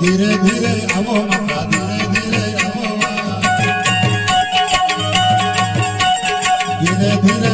ધીરે ધીરે આવો માતા ધીરે ધીરે આવો ધીરે ધીરે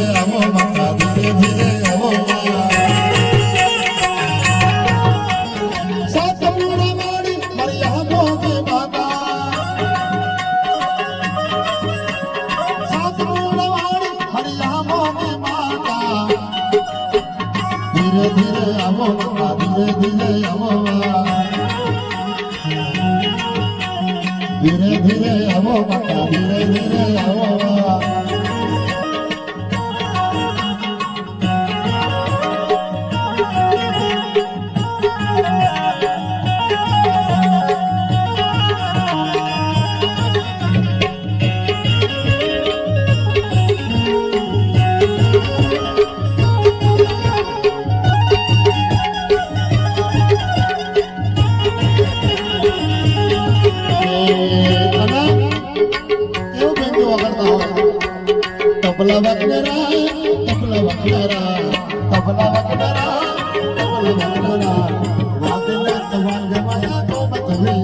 तबला वाजणारा तबला वाजणारा तबला वाजणारा तबला वाजणारा. वाजणार वाजवाया तो बसवी